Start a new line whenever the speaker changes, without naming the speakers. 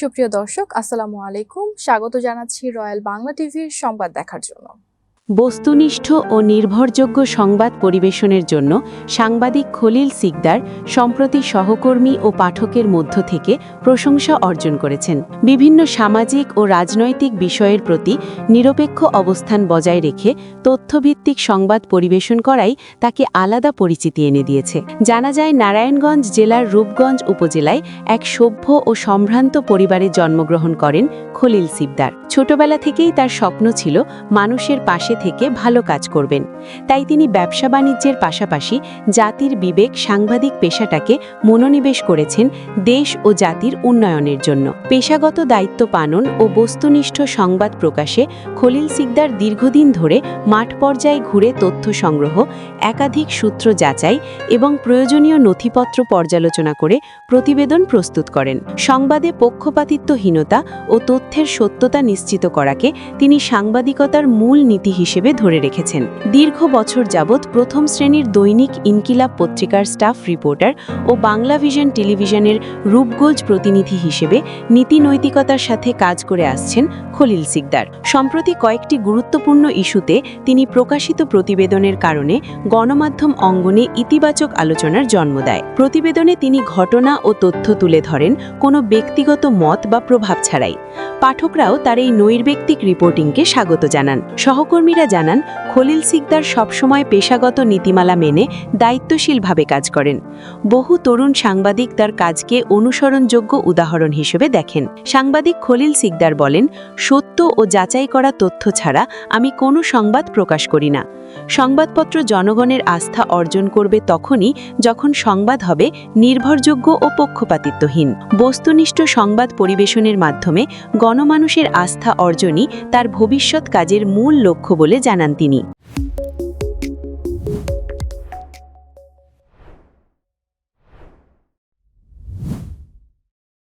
সুপ্রিয় দর্শক আসসালামু আলাইকুম। স্বাগত জানাচ্ছি রয়্যাল বাংলা টিভির সংবাদ দেখার জন্য।
বস্তুনিষ্ঠ ও নির্ভরযোগ্য সংবাদ পরিবেশনের জন্য সাংবাদিক খলিল সিকদার সম্প্রতি সহকর্মী ও পাঠকের মধ্য থেকে প্রশংসা অর্জন করেছেন। বিভিন্ন সামাজিক ও রাজনৈতিক বিষয়ের প্রতি নিরপেক্ষ অবস্থান বজায় রেখে তথ্যভিত্তিক সংবাদ পরিবেশন করাই তাকে আলাদা পরিচিতি এনে দিয়েছে। জানা যায়, নারায়ণগঞ্জ জেলার রূপগঞ্জ উপজেলায় এক সভ্য ও সম্ভ্রান্ত পরিবারে জন্মগ্রহণ করেন খলিল সিকদার। ছোটবেলা থেকেই তার স্বপ্ন ছিল মানুষের পাশে থেকে ভালো কাজ করবেন। তাই তিনি ব্যবসা বাণিজ্যের পাশাপাশি জাতির বিবেক সাংবাদিক পেশাটাকে মনোনিবেশ করেছেন দেশ ও জাতির উন্নয়নের জন্য। পেশাগত দায়িত্ব পালন ও বস্তুনিষ্ঠ সংবাদ প্রকাশে খলিল সিকদার দীর্ঘদিন ধরে মাঠ পর্যায়ে ঘুরে তথ্য সংগ্রহ, একাধিক সূত্র যাচাই এবং প্রয়োজনীয় নথিপত্র পর্যালোচনা করে প্রতিবেদন প্রস্তুত করেন। সংবাদে পক্ষপাতিত্বহীনতা ও তথ্যের সত্যতা নিশ্চিত করাকে তিনি সাংবাদিকতার মূল নীতি হিসেবে ধরে রেখেছেন। দীর্ঘ বছর যাবৎ প্রথম শ্রেণির দৈনিক ইনকিলাব পত্রিকার স্টাফ রিপোর্টার ও বাংলা ভিশন টেলিভিশনের রূপগোজ প্রতিনিধি হিসেবে নীতি নৈতিকতার সাথে কাজ করে আসছেন খলিল সিকদার। সম্প্রতি কয়েকটি গুরুত্বপূর্ণ ইস্যুতে তিনি প্রকাশিত প্রতিবেদনের কারণে গণমাধ্যম অঙ্গনে ইতিবাচক আলোচনার জন্ম দেয়। প্রতিবেদনে তিনি ঘটনা ও তথ্য তুলে ধরেন, কোনো ব্যক্তিগত মত বা প্রভাব ছাড়াই। পাঠকরাও তার এই নৈর্ব্যক্তিক রিপোর্টিংকে স্বাগত জানান। সহকর্মীরা জানান, খলিল সিকদার সবসময় পেশাগত নীতিমালা মেনে দায়িত্বশীলভাবে কাজ করেন। বহু তরুণ সাংবাদিক তার কাজকে অনুসরণযোগ্য উদাহরণ হিসেবে দেখেন। সাংবাদিক খলিল সিকদার বলেন, সত্য ও যাচাই করা তথ্য ছাড়া আমি কোনো সংবাদ প্রকাশ করি না। সংবাদপত্র জনগণের আস্থা অর্জন করবে তখনই যখন সংবাদ হবে নির্ভরযোগ্য ও পক্ষপাতিত্বহীন। বস্তুনিষ্ঠ সংবাদ পরিবেশনের মাধ্যমে গণমানুষের আস্থা অর্জনই তার ভবিষ্যৎ কাজের মূল লক্ষ্য বলে জানান তিনি।